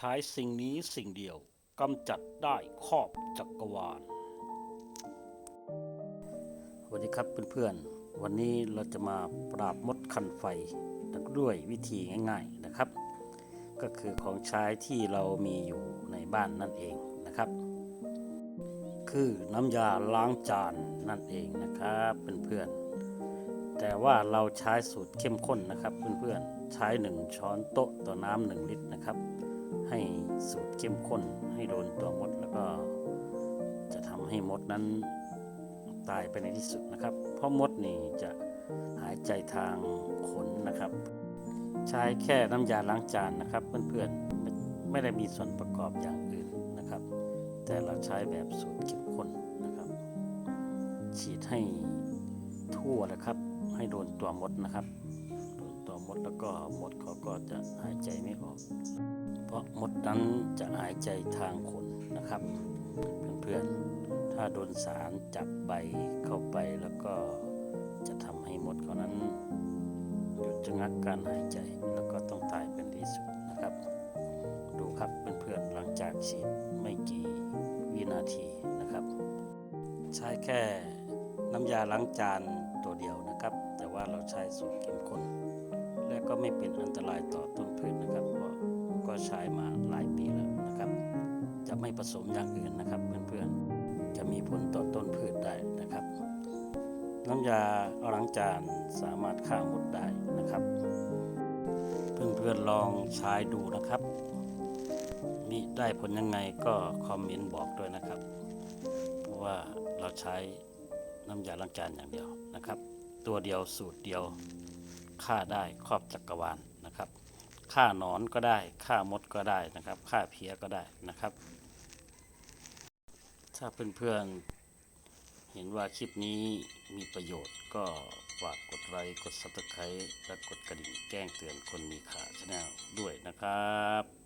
ใช้สิ่งนี้สิ่งเดียวกำจัดได้ครอบจักรวาลสวัสดีครับเพื่อนๆ วันนี้เราจะมาปราบมดคันไฟด้วยวิธีง่าย ๆนะครับ ก็คือของใช้ที่เรามีอยู่ในบ้านนั่นเองนะครับ คือน้ำยาล้างจานนั่นเองนะครับเพื่อนๆ แต่ว่าเราใช้สูตรเข้มข้นนะครับเพื่อนๆ ใช้ 1 ช้อนโต๊ะต่อน้ำหนึ่งลิตรนะครับ ให้สูตรเข้มข้นให้โดนตัวมด แล้วก็จะทำให้มดนั้นตายไปในที่สุดนะครับ เพราะมดนี่จะหายใจทางขนนะครับ ใช้แค่น้ำยาล้างจานนะครับ เพื่อนๆไม่ได้มีส่วนประกอบอย่างอื่นนะครับ แต่เราใช้แบบสูตรเข้มข้นนะครับ ฉีดให้ทั่วนะครับ ให้โดนตัวมดนะครับ โดนตัวมดแล้วก็มดเขาก็จะหายใจไม่ออก มดนั้นจะหายใจทางขนนะครับ เพื่อนๆ ถ้าโดนสารจับใบเข้าไปแล้วก็จะทำให้มดเขานั้นหยุดชะงักการหายใจแล้วก็ต้องตายเป็นที่สุดนะครับ ดูครับเพื่อนๆหลังจากฉีดไม่กี่วินาทีนะครับ ใช้แค่น้ำยาล้างจานตัวเดียวนะครับ แต่ว่าเราใช้สูตรเข้มข้นและก็ไม่เป็นอันตรายต่อต้นพืชนะครับ ไม่ผสมอย่างอื่นนะครับ เพื่อนๆ จะมีผลต่อต้นพืชได้นะครับ น้ำยาล้างจานสามารถฆ่ามดได้นะครับ เพื่อนๆลองใช้ดูนะครับมีได้ผลยังไงก็คอมเมนต์บอกด้วยนะครับ เพราะว่าเราใช้น้ำยาล้างจานอย่างเดียวนะครับ ตัวเดียวสูตรเดียวฆ่าได้ครอบจักรวาลนะครับฆ่าหนอนก็ได้ฆ่ามดก็ได้นะครับฆ่าเพี้ยก็ได้นะครับ ถ้าเพื่อนๆ เห็นว่าคลิปนี้มีประโยชน์ก็ฝากกดไลค์ กดซับสไครต์และกดกระดิ่งแจ้งเตือนคนมีขาชแนลด้วยนะครับ